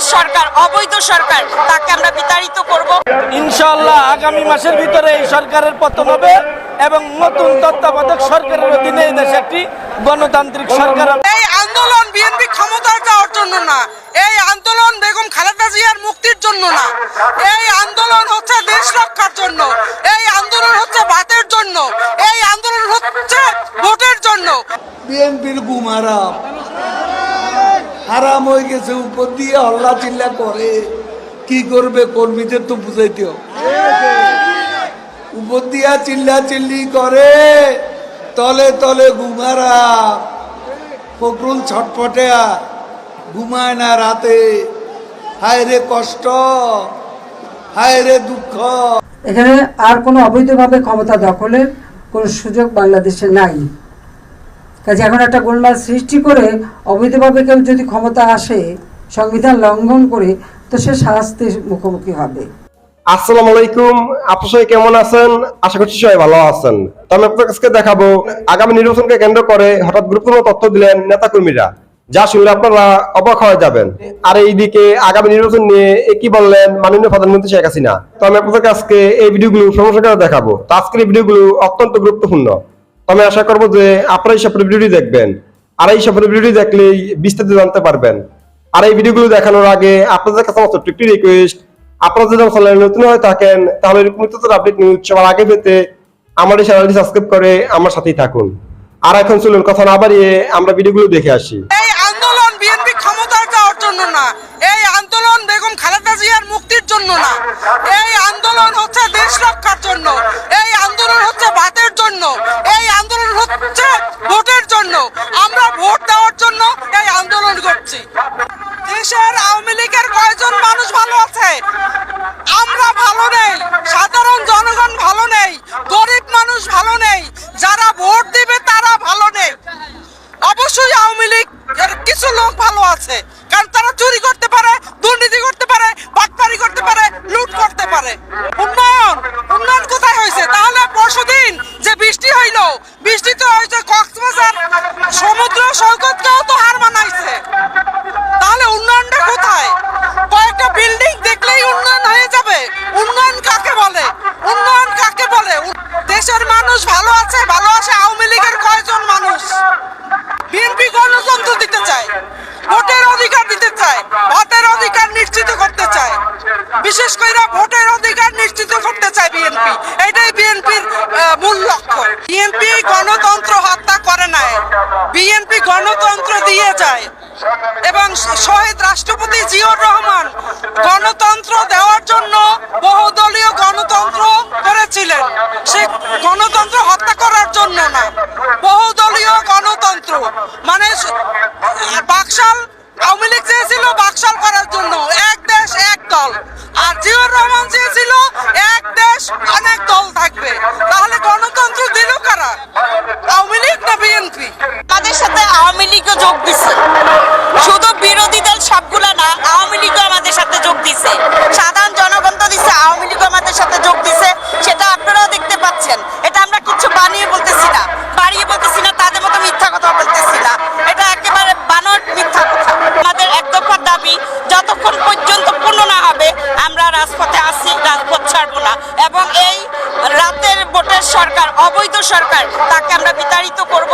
ভোটের সরকার অবৈধ সরকার তাকে আমরা বিতাড়িত করব। ইনশাল্লাহ আগামী মাসের ভিতরে এই সরকারের পতন হবে এবং নতুন তত্ত্বাবধায়ক সরকারের অধীনে এই দেশে একটি গণতান্ত্রিক সরকার এই আন্দোলন বিএনপি ক্ষমতায় যাওয়ার জন্য না এই আন্দোলন বেগম খালেদা জিয়ার মুক্তির জন্য না এই আন্দোলন হচ্ছে দেশ রক্ষার জন্য এই আন্দোলন হচ্ছে ভাতের জন্য এই আন্দোলন হচ্ছে ভোটের জন্য। বিএনপির গুম হারাম হয়ে গেছে, উপর দিয়ে হল্লা চিল্লা করে। কি করবে কর্মীদের তো বুঝাইতে। উপর দিয়া চিল্লা চিল্লি করে, তলে তলে ঘুমারা। ফকরুল ছটফটেয়া ঘুমায় না রাতে। হায় রে কষ্ট, হায় রে দুঃখ। এখানে আর কোনো অবৈধভাবে ক্ষমতা দখলের কোনো সুযোগ বাংলাদেশে নাই। কাজে এখন একটা গোলমাল সৃষ্টি করে অবৈধভাবে কেউ যদি ক্ষমতা আসে, সংবিধান লঙ্ঘন করে, তো সে শাস্তির মুখোমুখি হবে। আলাইকুম। সবাই কেমন আছেন? আশা করছি সবাই ভালো আছেন। তো আমি আপনার কাছে দেখাবো, আগামী নির্বাচনকে কেন্দ্র করে হঠাৎ গুরুত্বপূর্ণ তথ্য দিলেন নেতাকর্মীরা। যা শুনলে আপনারা অবাক হয়ে যাবেন। আর এইদিকে আগামী নির্বাচন নিয়ে এ কি বললেন মাননীয় প্রধানমন্ত্রী শেখ হাসিনা? তো আমি আপনাদের এই ভিডিওগুলো সমস্যা দেখাবো। তো আজকের এই ভিডিওগুলো অত্যন্ত গুরুত্বপূর্ণ। আমি আশা করব যে আপনারা এই সফরের ভিডিওটি দেখবেন। আর এই সফরের ভিডিওটি দেখলেই বিস্তারিত জানতে পারবেন। আর এই ভিডিওগুলো দেখানোর আগে আপনাদের কাছে আমার একটি রিকোয়েস্ট আপনারা যদি আমার চ্যানেলে নতুন হয়ে থাকেন, তাহলে এরকম নিত্যতর আপডেট নিউজ সবার আগে পেতে আমার এই চ্যানেলটি সাবস্ক্রাইব করে আমার সাথেই থাকুন। আর এখন চলুন, কথা না বাড়িয়ে আমরা ভিডিওগুলো দেখে আসি। এই আন্দোলন বিএনপি ক্ষমতায় যাওয়ার জন্য না। এই আন্দোলন বেগম খালেদা জিয়ার মুক্তির জন্য না। এই আন্দোলন হচ্ছে দেশ রক্ষার জন্য। এই আন্দোলন হচ্ছে ভাতের জন্য। এই আন্দোলন হচ্ছে ভোটের জন্য। আমরা ভোট দেওয়ার জন্য এই আন্দোলন করছি দেশের আওয়ামী লীগের কয়জন মানুষ ভালো আছে আমরা ভালো নেই সাধারণ জনগণ ভালো নেই গরিব মানুষ ভালো নেই যারা ভোট দিবে তারা ভালো নেই অবশ্যই আওয়ামী লীগ এর কিছু লোক ভালো আছে কারণ তারা চুরি করতে পারে দুর্নীতি করতে পারে বাটপারি করতে পারে লুট করতে পারে উন্নয়ন উন্নয়ন কোথায় হয়েছে তাহলে পরশুদিন যে বৃষ্টি হইল। হয়েছে কক্সবাজার, সমুদ্র সৈকতকেও তো হার মানাইছে। তাহলে উন্নয়নটা কোথায়? কয়েকটা বিল্ডিং দেখলেই উন্নয়ন হয়ে যাবে। উন্নয়ন কাকে বলে? উন্নয়ন কাকে বলে? দেশের মানুষ ভালো আছে ভালো আছে, আওয়ামী লীগের কয়জন মানুষ? বিএনপি গণতন্ত্র দিতে চায়, ভোটের অধিকার দিতে চায় ভোটের অধিকার নিশ্চিত করতে চায়। বিশেষ করে ভোটের অধিকার নিশ্চিত করতে চায় বিএনপি। এটাই বিএনপির মূল লক্ষ্য। বিএনপি গণতন্ত্র হত্যা করে নাই। বিএনপি গণতন্ত্র দিয়ে যায়। এবং শহীদ রাষ্ট্রপতি জিয়র রহমান গণতন্ত্র দেওয়ার জন্য বহুদলীয় গণতন্ত্র করেছিলেন। সে গণতন্ত্র হত্যা করার জন্য না। বহুদলীয় গণতন্ত্র। মানে বাকশাল, আওয়ামী লীগ চেয়েছিল বাকশাল করার জন্য। এক দেশ, এক দল। আর জিয়র রহমান চেয়েছিল এক দেশ অনেক দল থাকবে। তাহলে গণতন্ত্র দিল কারা? আওয়ামী লীগ না বিএনপি? তাদের সাথে আওয়ামী লীগও যোগ দিচ্ছে শুধু বিরোধী দল সবগুলা না, আওয়ামী লীগও আমাদের সাথে যোগ দিছে। সাধারণ জনগণ তো দিচ্ছে আওয়ামী লীগও আমাদের সাথে যোগ দিছে। সেটা আপনারাও দেখতে পাচ্ছেন। সরকার, তাকে আমরা বিতাড়িত করব।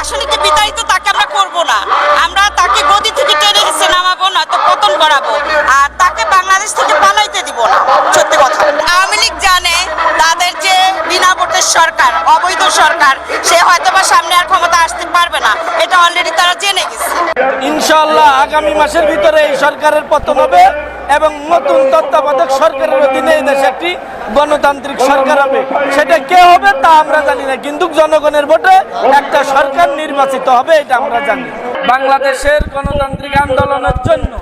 আসলে কি বিতাড়িত তাকে আমরা করব না। আমরা তাকে গদি থেকে টেনে হেসে নামাবো না তো পতন করাবো আর তাকে বাংলাদেশ থেকে পালাইতে দিব না। সত্যি কথা। আওয়ামী লীগ জানে তাদের যে বিনা ভোটের সরকার, অবৈধ সরকার, সে হয়তো বা সামনে আর ক্ষমতা পারবে না। এটা অলরেডি তারা জেনে গেছে। ইনশাল্লাহ আগামী মাসের ভিতরে এই সরকারের পতন হবে এবং নতুন তত্ত্বাবধায়ক সরকারের অধীনে এই দেশে একটি গণতান্ত্রিক সরকার হবে। সেটা কে হবে তা আমরা জানি না, কিন্তু জনগণের ভোটে একটা সরকার নির্বাচিত হবে, এটা আমরা জানি। বাংলাদেশের গণতান্ত্রিক আন্দোলনের জন্য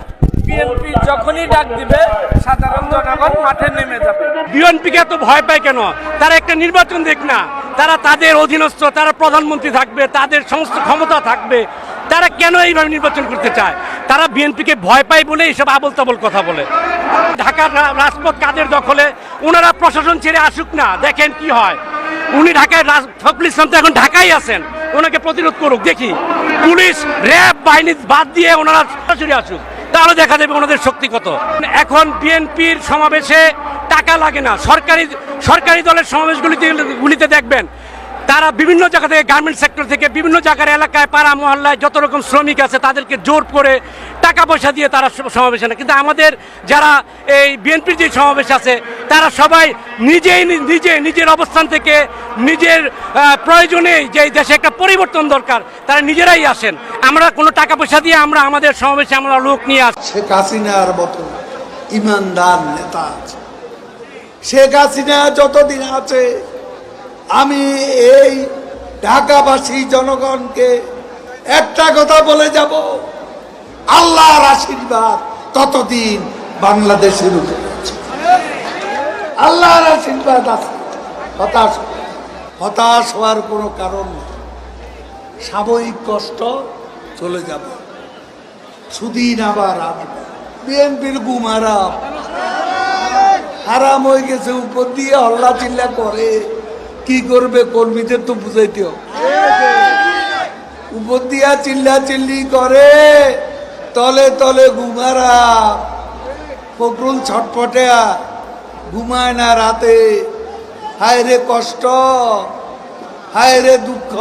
বিএনপি যখনই ডাক দিবে, সাধারণ জনগণ মাঠে নেমে যাবে। বিএনপিকে এত ভয় পায় কেন? তারা একটা নির্বাচন দেখ না। তারা তাদের অধীনস্থ, তারা প্রধানমন্ত্রী থাকবে, তাদের সমস্ত ক্ষমতা থাকবে। তারা কেন এইভাবে নির্বাচন করতে চায়? তারা বিএনপিকে ভয় পায় বলে এইসব আবল তাবল কথা বলে। ঢাকার রাজপথ কাদের দখলে? ওনারা প্রশাসন ছেড়ে আসুক না, দেখেন কি হয়। উনি ঢাকায় ফখরুল ইসলাম তো এখন ঢাকায় আছেন। ওনাকে প্রতিরোধ করুক, দেখি। পুলিশ, র্যাব, বাহিনী বাদ দিয়ে ওনারা সরাসরি আসুক। তাহলে দেখা যাবে ওনাদের শক্তি কত। এখন বিএনপির সমাবেশে টাকা লাগে না। সরকারি সরকারি দলের সমাবেশগুলিতে গুলিতে দেখবেন, তারা বিভিন্ন জায়গা থেকে গার্মেন্ট সেক্টর থেকে বিভিন্ন জায়গার এলাকায়, পাড়া, মহল্লায় যত রকম শ্রমিক আছে তাদেরকে জোর করে টাকা পয়সা দিয়ে তারা সমাবেশ না। কিন্তু আমাদের যারা এই বিএনপির যে সমাবেশ আছে তারা সবাই নিজেই নিজে নিজের অবস্থান থেকে নিজের আহ, প্রয়োজনেই যে দেশে একটা পরিবর্তন দরকার তারা নিজেরাই আসেন। আমরা কোনো টাকা পয়সা দিয়ে আমরা আমাদের সমাবেশে আমরা লোক নিয়ে আসি শেখ হাসিনার মতো ইমানদার নেতা আছে। শেখ হাসিনা যতদিন আছে আমি এই ঢাকাবাসী জনগণকে একটা কথা বলে যাব আল্লাহর আশীর্বাদ ততদিন বাংলাদেশের উপরে। আল্লাহর আশীর্বাদ আছে। হতাশ। হতাশ হওয়ার কোনো কারণ সাময়িক কষ্ট চলে যাবে। সুদিন আবার আসবে। বিএনপির গুম হারাম। হারাম হয়ে গেছে, উপর দিয়ে হল্লা চিল্লা করে। কি করবে কর্মীদের তো বুঝাইতে। উপর দিয়া চিল্লা চিল্লি করে। তলে তলে ঘুমারা ফকরুল ছটফটে ঘুমায় না রাতে। হায় রে কষ্ট হায় রে দুঃখ,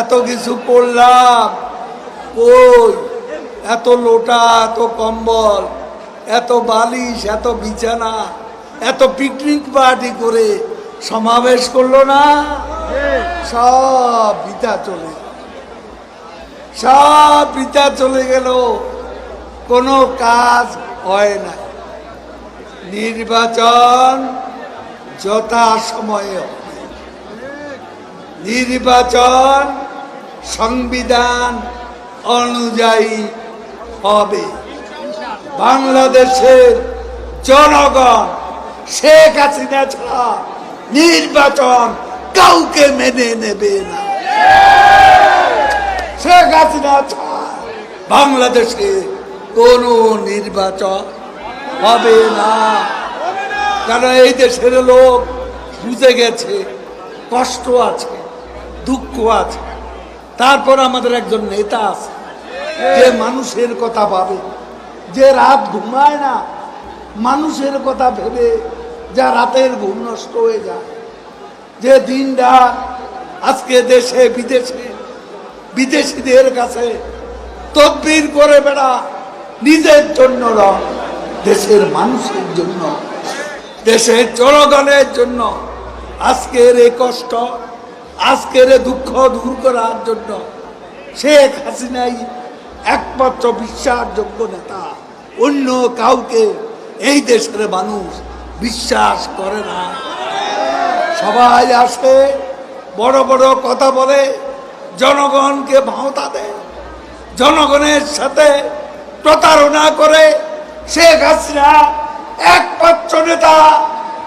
এত কিছু করলাম ওই এত লোটা, এত কম্বল, এত বালিশ, এত বিছানা, এত পিকনিক পার্টি করে সমাবেশ করল না? সব বিতা চলে সব বিতা চলে গেল। কোনো কাজ হয় না নির্বাচন যথা সময়ে হবে। নির্বাচন সংবিধান অনুযায়ী হবে। বাংলাদেশের জনগণ, শেখ হাসিনা ছাড়া নির্বাচন কাউকে মেনে নেবে না। শেখ হাসিনা ছাড়া বাংলাদেশে কোনো নির্বাচন হবে না। কারণ এই দেশের লোক বুঝে গেছে কষ্ট আছে দুঃখ আছে। তারপর আমাদের একজন নেতা আছে যে মানুষের কথা ভাবে যে রাত ঘুমায় না মানুষের কথা ভেবে যা রাতের ঘুম নষ্ট হয়ে যায়। যে দিন আজকে দেশে বিদেশে বিদেশিদের কাছে তদবির করে বেড়া নিজের জন্য নয়, দেশের মানুষের জন্য, দেশের জনগণের জন্য, আজকের এই কষ্ট, আজকের দুঃখ দূর করার জন্য শেখ হাসিনাই একমাত্র বিশ্বাসযোগ্য নেতা। অন্য কাউকে এই দেশের মানুষ বিশ্বাস করে না। সবাই আসে, বড় বড় কথা বলে, জনগণকে ভাওতা দেয়, জনগণের সাথে প্রতারণা করে শেখ হাসিনা, একমাত্র নেতা,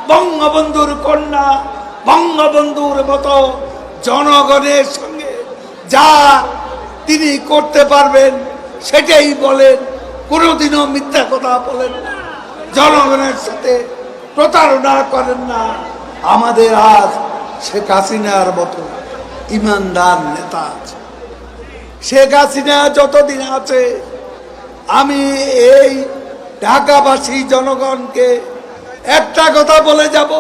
বঙ্গবন্ধুর কন্যা, বঙ্গবন্ধুর মতো জনগণের সঙ্গে যা তিনি করতে পারবেন, সেটাই বলেন, কোনোদিনও মিথ্যা কথা বলেন না, জনগণের সাথে প্রতারণা করেন না। আমাদের আজ শেখ হাসিনার মতো ইমানদার নেতা আছে। শেখ হাসিনা যতদিন আছে, আমি এই ঢাকাবাসী জনগণকে একটা কথা বলে যাব,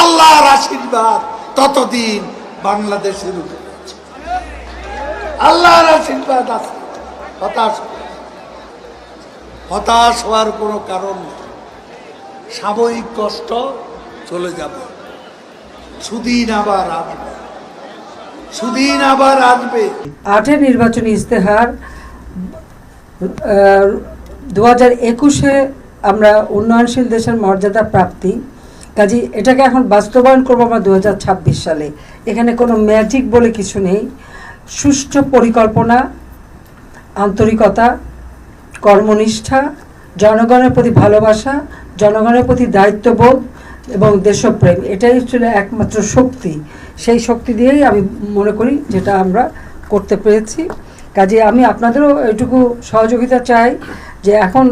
আল্লাহর আশীর্বাদ ততদিন বাংলাদেশের উপরে। আল্লাহর আশীর্বাদ আছে, হতাশ হতাশ হওয়ার কোনো কারণ সাময়িক কষ্ট চলে যাবে। সুদিন আবার আসবে। সুদিন আবার আসবে। আটের নির্বাচনী ইস্তেহার দু হাজার একুশে আমরা উন্নয়নশীল দেশের মর্যাদা প্রাপ্তি। কাজে এটাকে এখন বাস্তবায়ন করব আমরা দু হাজার ছাব্বিশ সালে। এখানে কোনো ম্যাজিক বলে কিছু নেই। সুষ্ঠু পরিকল্পনা, আন্তরিকতা, কর্মনিষ্ঠা, জনগণের প্রতি ভালোবাসা, জনগণের প্রতি দায়িত্ববোধ এবং দেশপ্রেম। এটাই ছিল একমাত্র শক্তি। সেই শক্তি দিয়েই আমি মনে করি যেটা আমরা করতে পেরেছি। কাজে আমি আপনাদেরও এটুকু সহযোগিতা চাই। যে এখন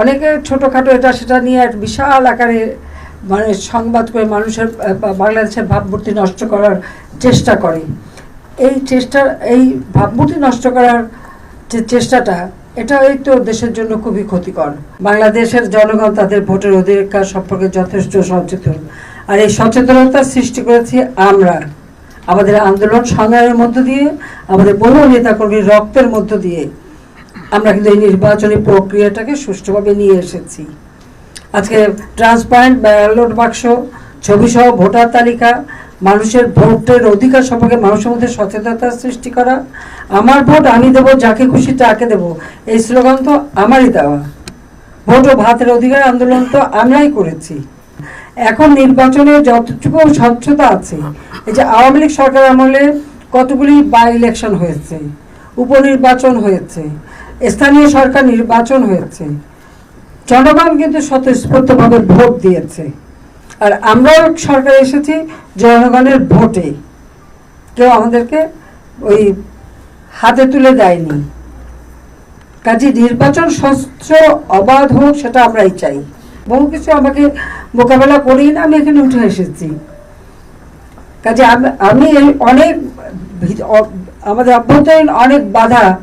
অনেকে ছোটোখাটো এটা সেটা নিয়ে এক বিশাল আকারে মানে সংবাদ করে মানুষের বাংলাদেশের ভাবমূর্তি নষ্ট করার চেষ্টা করে। এই চেষ্টা, এই ভাবমূর্তি নষ্ট করার যে চেষ্টাটা, এটাই তো দেশের জন্য খুবই ক্ষতিকর। বাংলাদেশের জনগণ তাদের ভোটের অধিকার সম্পর্কে যথেষ্ট সচেতন। আর এই সচেতনতা সৃষ্টি করেছি আমরা। আমাদের আন্দোলন সংগ্রামের মধ্য দিয়ে, আমাদের বহু নেতাকর্মীর রক্তের মধ্য দিয়ে। আমরা কিন্তু এই নির্বাচনী প্রক্রিয়াটাকে সুষ্ঠুভাবে নিয়ে এসেছি। আজকে ট্রান্সপারেন্ট ব্যালট বাক্স ছবি সহ ভোটার তালিকা, মানুষের ভোটের অধিকার সম্পর্কে মানুষের মধ্যে সচেতনতা সৃষ্টি করা, আমার ভোট আমি দেবো, যাকে খুশি তাকে দেবো, এই স্লোগান তো আমারই দেওয়া। ভোট ও ভাতের অধিকার আন্দোলন তো আমরাই করেছি। এখন নির্বাচনে যতটুকু স্বচ্ছতা আছে, এই যে আওয়ামী লীগ সরকার আমলে কতগুলি বাই ইলেকশন হয়েছে, উপনির্বাচন হয়েছে স্থানীয় সরকার নির্বাচন হয়েছে। জনগণ কিন্তু স্বতঃস্ফূর্তভাবে ভোট দিয়েছে। আর আমরাও সরকার এসেছি জনগণের ভোটে। কেউ আমাদেরকে ওই হাতে তুলে দেয়নি। কাজে নির্বাচন স্বচ্ছ অবাধ হোক সেটা আমরাই চাই। বহু কিছু আমাকে মোকাবেলা করেই না আমি এখানে উঠে এসেছি। কাজে আমি- অনেক আমাদের অভ্যন্তরীণ অনেক বাধা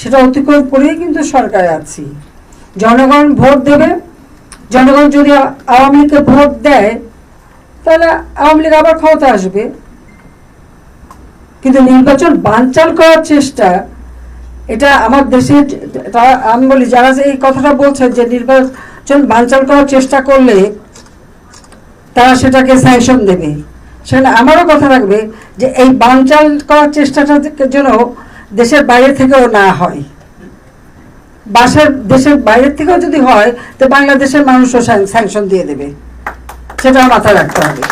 সেটা অতিক্রম করেই কিন্তু সরকারে আছি। জনগণ ভোট দেবে। জনগণ যদি আওয়ামী লীগকে ভোট দেয়, তাহলে আওয়ামী লীগ আবার ক্ষমতা আসবে। কিন্তু নির্বাচন বানচাল করার চেষ্টা, এটা আমার দেশে আমি বলি, যারা এই কথাটা বলছে যে নির্বাচন বানচাল করার চেষ্টা করলে তারা সেটাকে স্যাংশন দেবে। সেখানে আমারও কথা রাখবে যে এই বানচাল করার চেষ্টাটা যেন দেশের বাইরে থেকেও না হয়। বাসার দেশের বাইরের থেকেও যদি হয়, তো বাংলাদেশের মানুষও স্যাংশন দিয়ে দেবে। সেটা মাথায় রাখতে হবে।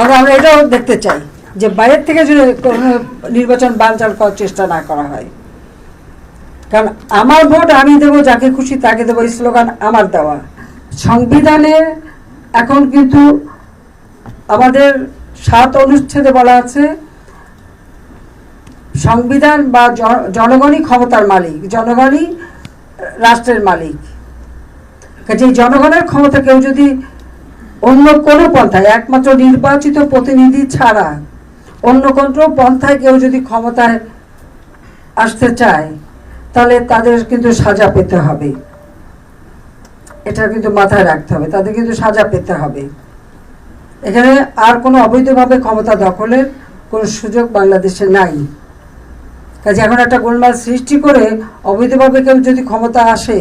আমরা আমরা এটাও দেখতে চাই যে বাইরের থেকে যদি কোনো নির্বাচন বানচাল করার চেষ্টা না করা হয়। কারণ আমার ভোট আমি দেবো, যাকে খুশি তাকে দেবো, এই স্লোগান আমার দেওয়া। সংবিধানে এখন কিন্তু আমাদের সাত অনুচ্ছেদে বলা আছে সংবিধান বা জন- জনগণই ক্ষমতার মালিক, জনগণই রাষ্ট্রের মালিক। কাজে জনগণের ক্ষমতা কেউ যদি অন্য কোনো পন্থায়, একমাত্র নির্বাচিত প্রতিনিধি ছাড়া অন্য কোনো পন্থায় কেউ যদি ক্ষমতায় আসতে চায়, তাহলে তাদের কিন্তু সাজা পেতে হবে। এটা কিন্তু মাথায় রাখতে হবে, তাদের কিন্তু সাজা পেতে হবে। এখানে আর কোনো অবৈধভাবে ক্ষমতা দখলের কোনো সুযোগ বাংলাদেশে নাই। কাজে এখন একটা গোলমাল সৃষ্টি করে অবৈধভাবে কেউ যদি ক্ষমতা আসে,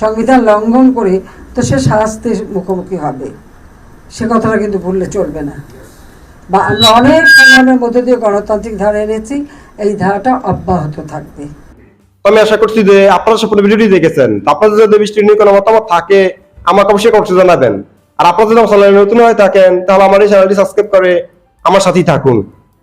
সংবিধান লঙ্ঘন করে, তো সে শাস্তির মুখোমুখি হবে। সে কথাটা কিন্তু ভুললে চলবে না। বা আমরা অনেক সংগ্রামের মধ্যে দিয়ে গণতান্ত্রিক ধারা এনেছি, এই ধারাটা অব্যাহত থাকবে। আমি আশা করছি যে আপনারা সম্পূর্ণ ভিডিওটি দেখেছেন। আপনাদের যদি বৃষ্টি নিয়ে কোনো মতামত থাকে, আমাকে অবশ্যই কমেন্টে জানাবেন। আর আপনারা যদি আমার চ্যানেলে নতুন হয়ে থাকেন, তাহলে আমার এই চ্যানেলটি সাবস্ক্রাইব করে আমার সাথেই থাকুন।